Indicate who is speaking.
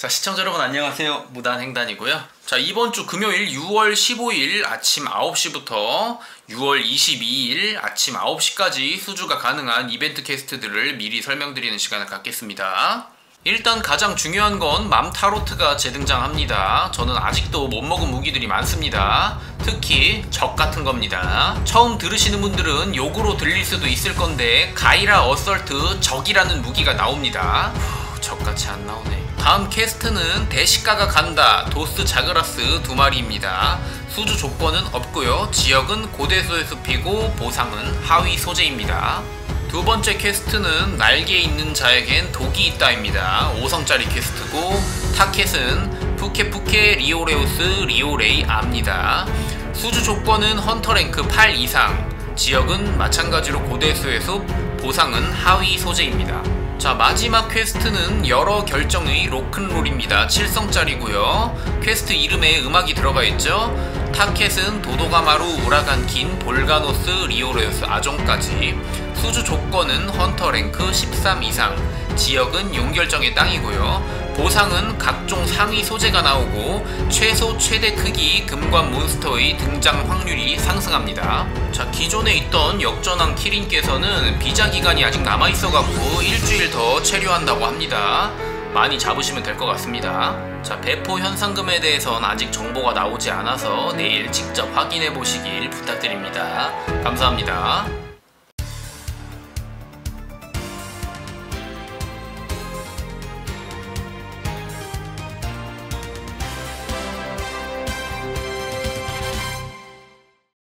Speaker 1: 자 시청자 여러분 안녕하세요. 무단횡단이고요. 자 이번 주 금요일 6월 15일 아침 9시부터 6월 22일 아침 9시까지 수주가 가능한 이벤트 캐스트들을 미리 설명드리는 시간을 갖겠습니다. 일단 가장 중요한 건 맘타로트가 재등장합니다. 저는 아직도 못 먹은 무기들이 많습니다. 특히 적 같은 겁니다. 처음 들으시는 분들은 욕으로 들릴 수도 있을 건데 가이라 어설트 적이라는 무기가 나옵니다. 후, 적같이 안 나오네 다음 캐스트는 대시가가 간다. 도스 자그라스 두 마리입니다. 수주 조건은 없고요. 지역은 고대수의 숲이고 보상은 하위 소재입니다. 두 번째 퀘스트는 날개 있는 자에겐 독이 있다입니다. 5성짜리 퀘스트고 타켓은 푸케푸케 리오레우스 리오레이 압니다. 수주 조건은 헌터 랭크 8 이상. 지역은 마찬가지로 고대수의 숲 보상은 하위 소재입니다 자 마지막 퀘스트는 여러 결정의 로큰롤입니다. 7성짜리고요. 퀘스트 이름에 음악이 들어가 있죠? 타켓은 도도가마루 우라간킨 볼가노스 리오레우스 아종까지 수주 조건은 헌터 랭크 13 이상. 지역은 용결정의 땅이고요. 보상은 각종 상위 소재가 나오고 최소 최대 크기 금관 몬스터의 등장 확률이 상승합니다. 자 기존에 있던 역전왕 키린께서는 비자 기간이 아직 남아있어갖고 일주일 더 체류한다고 합니다. 많이 잡으시면 될 것 같습니다. 자 배포 현상금에 대해선 아직 정보가 나오지 않아서 내일 직접 확인해 보시길 부탁드립니다. 감사합니다